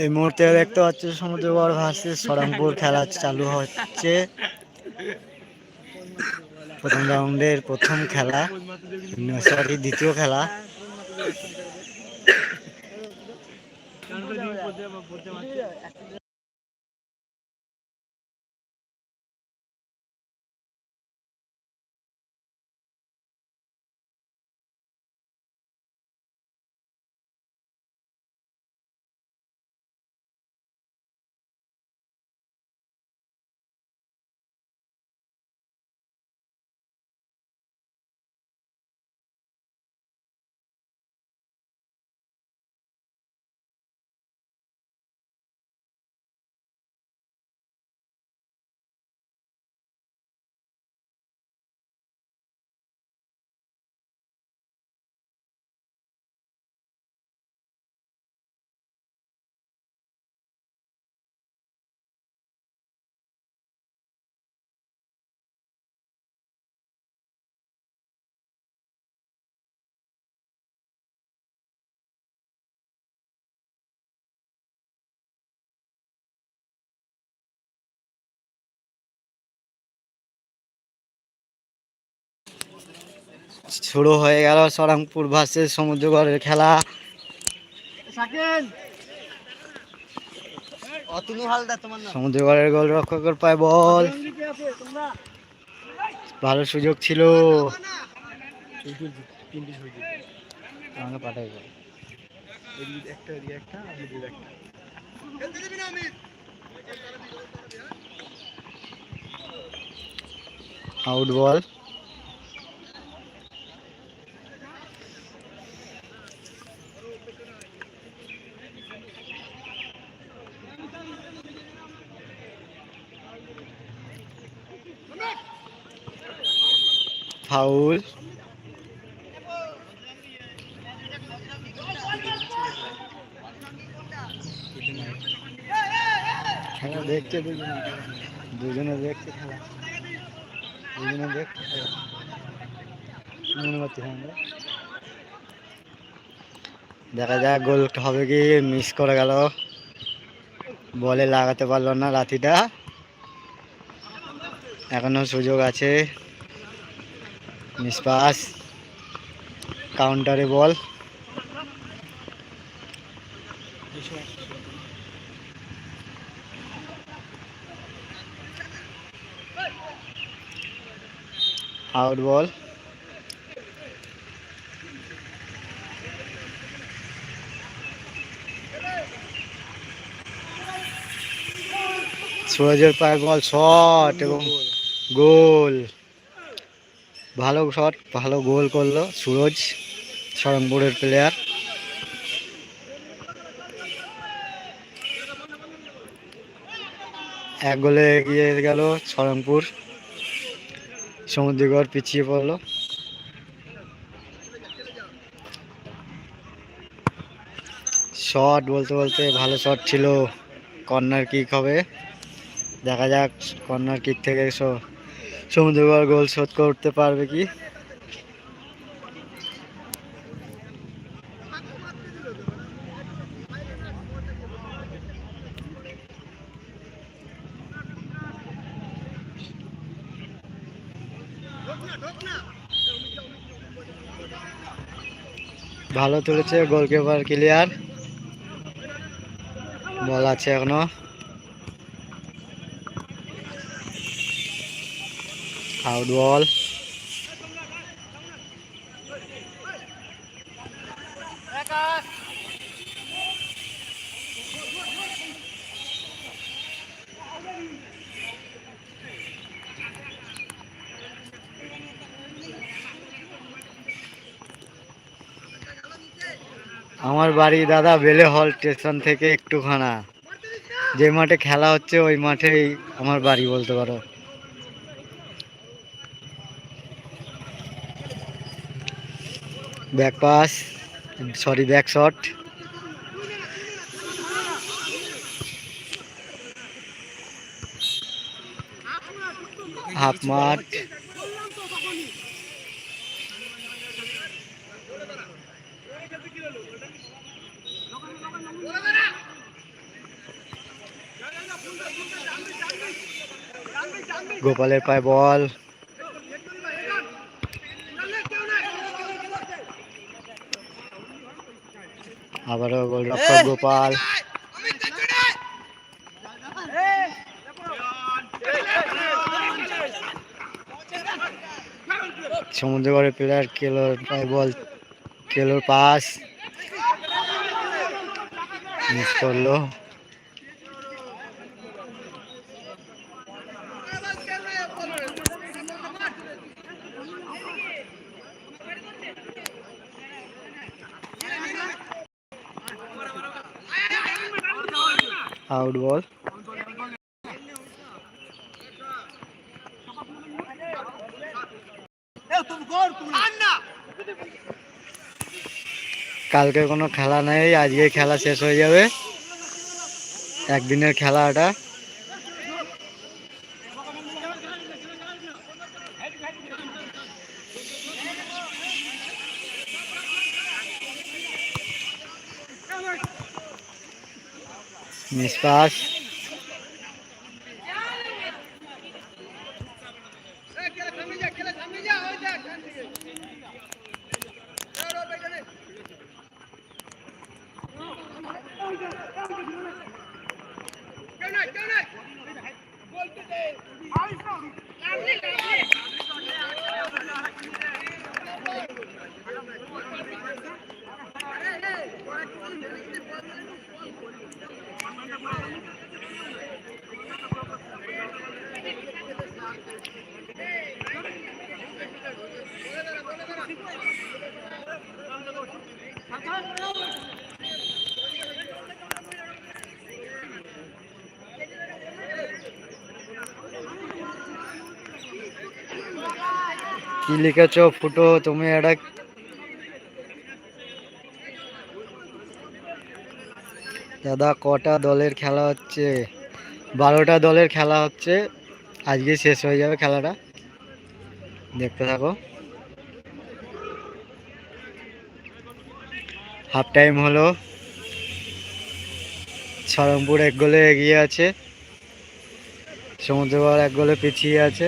এই মুহূর্তে দেখতে পাচ্ছি সমুদ্রগড় ভার্সেস সরমপুর খেলা চালু হচ্ছে। প্রথম রাউন্ডের প্রথম খেলা সরি দ্বিতীয় খেলা। বুঝতে বুঝতে পারছি শুরু হয়ে গেল সরমপুর ভার্সেস সমুদ্রগড়ের খেলা। সমুদ্রগড়ের গোল রক্ষকের পায় বল। ভালো সুযোগ ছিল। আমাকে পাঠাই বল আউট বল ফাউল খেলা দেখছে দুজনে দুজনে দেখছে খেলা। দুজনে দেখছে খেলা। দেখা যাক গোল হবে কি মিস করে গেল। বলে লাগাতে পারল না রাতিটা। এখনও সুযোগ আছে। মিস পাস কাউন্টারে বল। আউট বল সুরজের পায়ে বল শট এবং গোল ভালো শট, ভালো গোল করল সুরজ সরমপুরের প্লেয়ার এক গোলে এগিয়ে গেল সরমপুর সমুদ্রগড় পিছিয়ে পড়ল। শট বলতে বলতে ভালো শট ছিল। কর্নার কিক হবে। দেখা যাক কর্নার কিক থেকে স- গোল শোধ করতে পারবে কি? ভালো তুলেছে গোলকিপার ক্লিয়ার বল আছে এখনও। আউট বল আমার বাড়ি দাদা বেলে হল স্টেশন থেকে একটুখানা। যে মাঠে খেলা হচ্ছে, ওই মাঠেই আমার বাড়ি বলতে পারো। Back pass sorry back shot half মাঠ গোপালের পায় বল আবারও গোলরক্ষক গোপাল। সমুদ্রগড়ের প্লেয়ার কেলোর বল কেলোর পাস মিস করল। আউট বল কালকে কোনো খেলা নেই আজকে খেলা শেষ হয়ে যাবে। একদিনের খেলা এটা মিস পাস কি লিখেছ? ফুটো, তুমি এটা দাদা, কটা দলের খেলা হচ্ছে? বারোটা দলের খেলা হচ্ছে। আজকে শেষ হয়ে যাবে খেলাটা। দেখতে থাকো। হাফ টাইম হলো। সরমপুর এক গোলে এগিয়ে আছে। সমুদ্রগড় এক গোলে পিছিয়ে আছে।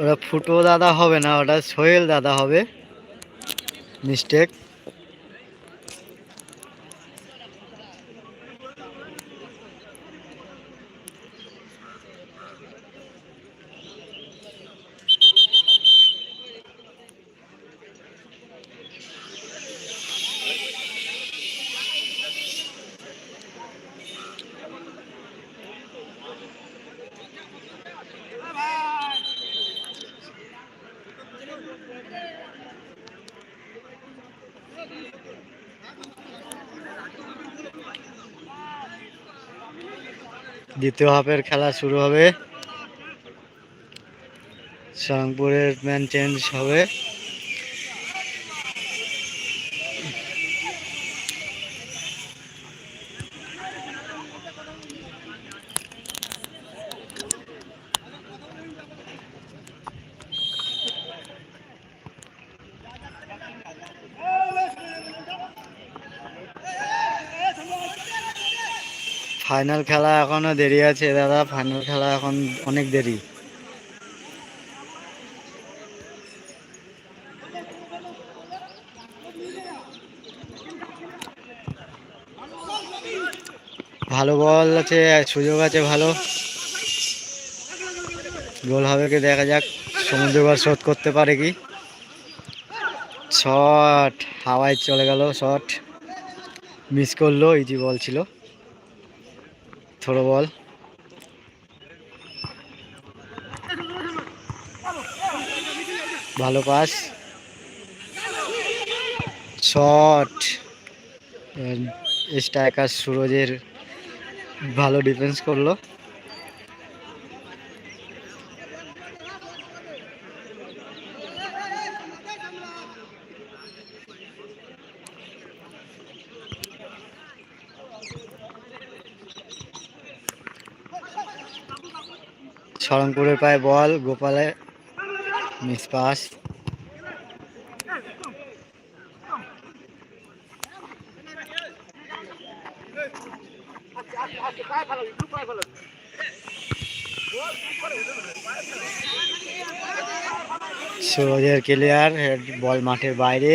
ওটা ফুটো দাদা হবে না ওটা সোহেল দাদা হবে। মিস্টেক দ্বিতীয় হাফের খেলা শুরু হবে। সঙ্গপুরের ম্যান চেঞ্জ হবে। ফাইনাল খেলা এখনও দেরি আছে দাদা। ফাইনাল খেলা এখন অনেক দেরি। ভালো বল আছে, সুযোগ আছে, ভালো। গোল হবে কি দেখা যাক সমুদ্রগড় শোধ করতে পারে কি। শট হাওয়ায় চলে গেল শট মিস করল ইজি বল ছিল। Throw ball. ভালো পাস। শট। স্ট্রাইকার সুরজের ভালো ডিফেন্স করল। শরণপুরের পায়ে বল গোপালে মিস পাস সুরজের ক্লিয়ার হেড বল মাঠের বাইরে।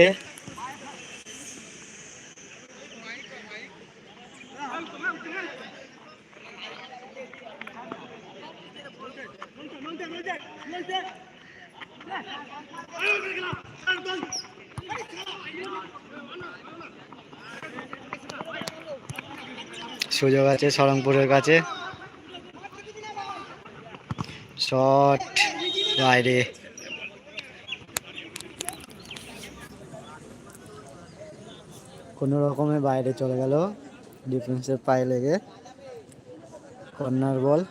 সুযোগ আছে সরংপুরের কাছে। শট, বাইরে। কোনো রকমে বাইরে চলে গেল। ডিফেন্সের পায়ে লেগে। Corner ball.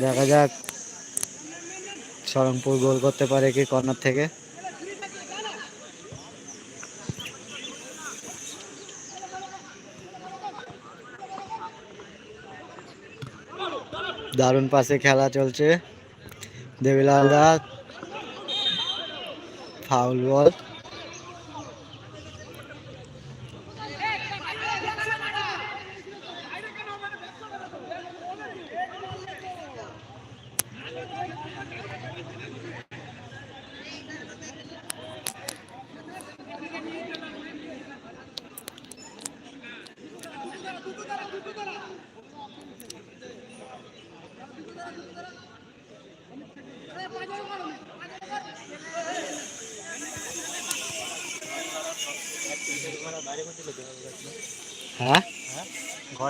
দেখা যাক সরংপুর গোল করতে পারে কি কর্নার থেকে। দারুণ পাশে খেলা চলছে। দেবিলাল দা ফাউল বল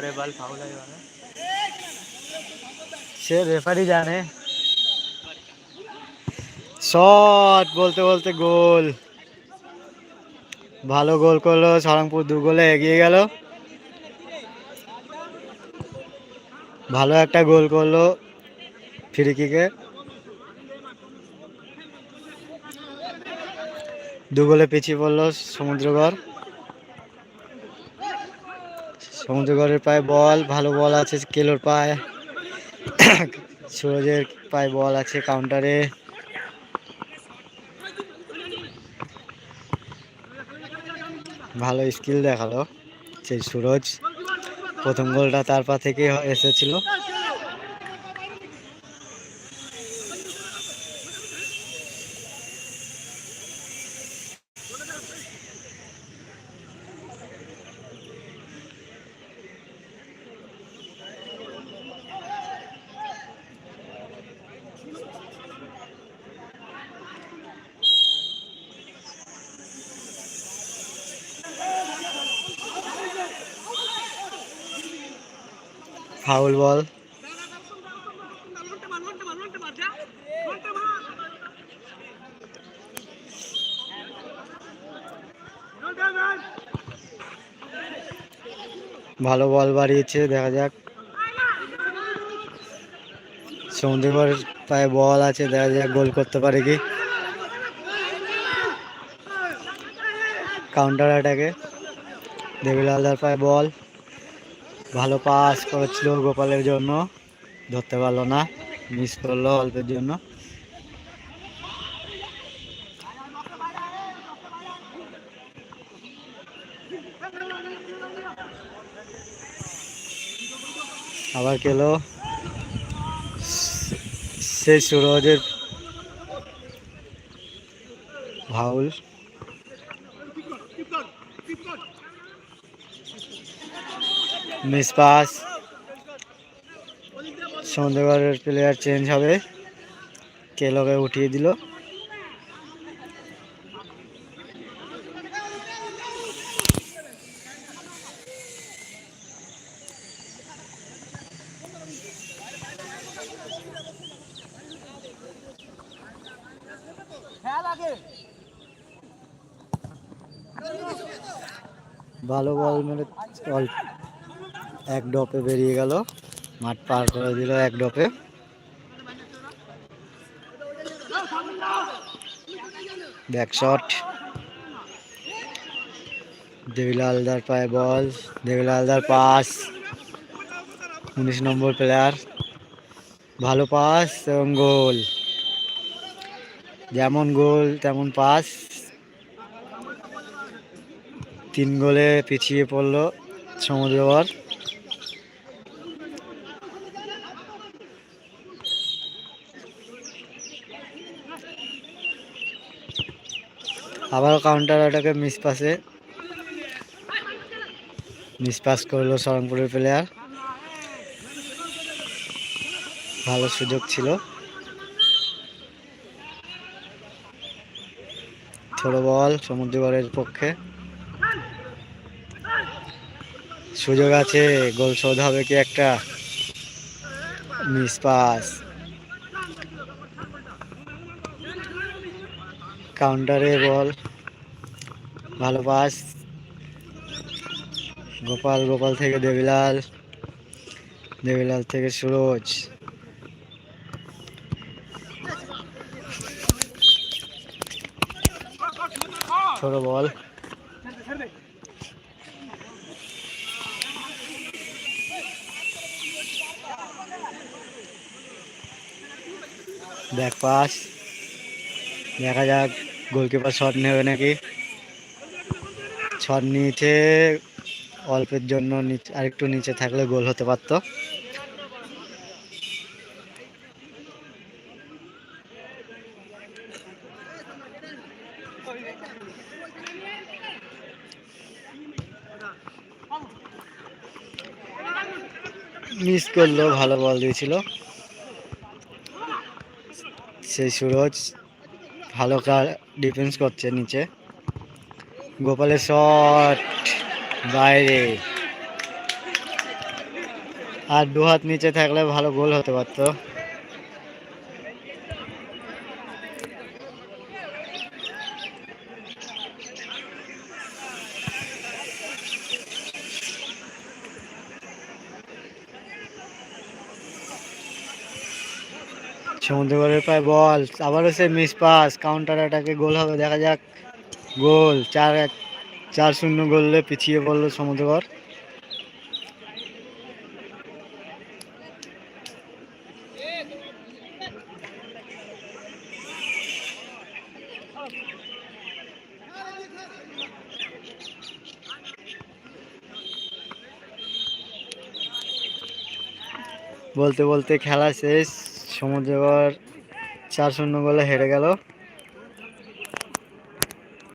ঘরে বল ফাউল হয়ে গেল সে রেফারি জানে শট বলতে বলতে গোল ভালো গোল করল, সারংপুর দু এগিয়ে গেল। ভালো একটা গোল করল ফ্রি কিকে দু পিছিয়ে পড়ল সমুদ্রগড়। সমুদ্রগড়ের পায়ে বল, ভালো বল আছে কেলোর পায়ে। সুরজের পায়ে বল আছে কাউন্টারে ভালো স্কিল দেখাল সেই সুরজ। প্রথম গোলটা তার পা থেকে এসেছিল। Foul ball. ভালো বল বাড়িয়েছে, দেখা যাক। সমুদ্রের পায়ে বল আছে, দেখা যাক গোল করতে পারে কি। কাউন্টার অ্যাটাকে দেবিলালদার পায়ে বল। ভালো পাস করেছিল গোপালের জন্য। ধরতে পারল না মিস করল অল্পের জন্য। আবার খেলো। সেই সুরজের ভাউল মিস পাস। সন্ধ্যেবারের প্লেয়ার চেঞ্জ হবে। কেলকে উঠিয়ে দিল। ভালো বল মানে অল্প এক ডপে বেরিয়ে গেল। মাঠ পার করে দিল এক ডপে। ব্যাকশট দেবিলা হালদার পায়ে বল দেবিলা হালদার পাস উনিশ নম্বর প্লেয়ার ভালো পাস এবং গোল যেমন গোল তেমন পাস তিন গোলে পিছিয়ে পড়ল সমুদ্রবর। আবারও কাউন্টার অ্যাটাকে মিস পাসে মিস পাস করল সরংপুরের প্লেয়ার ভালো সুযোগ ছিল। ছোট বল সমুদ্রগড়ের পক্ষে। সুযোগ আছে, গোল শোধ হবে কি একটা? মিস পাস কাউন্টারে বল। ভালো পাস গোপাল গোপাল থেকে দেবিলাল। দেবিলাল থেকে সুরজ। ছোট বল। ব্যাক পাস দেখা যাক। গোলকিপার শট নেবে নাকি? শট নিচে, অল্পের জন্য নিচে আরেকটু নিচে থাকলে গোল হতে পারতো। মিস করল ভালো বল দিয়েছিল। সেই সুরজ ভালো ডিফেন্স করছে নিচে। গোপালের শট বাইরে। আর দু হাত নিচে থাকলে ভালো গোল হতে পারতো। সমুদ্রগড়ের পায়ে বল আবারও সে মিস পাস কাউন্টার অ্যাটাকে গোল হবে, দেখা যাক। গোল চার এক, চার শূন্য গোলে পিছিয়ে পড়ল সমুদ্রগড়। বলতে বলতে খেলা শেষ। সমুদ্রগড় চার শূন্য গোলে হেরে গেল।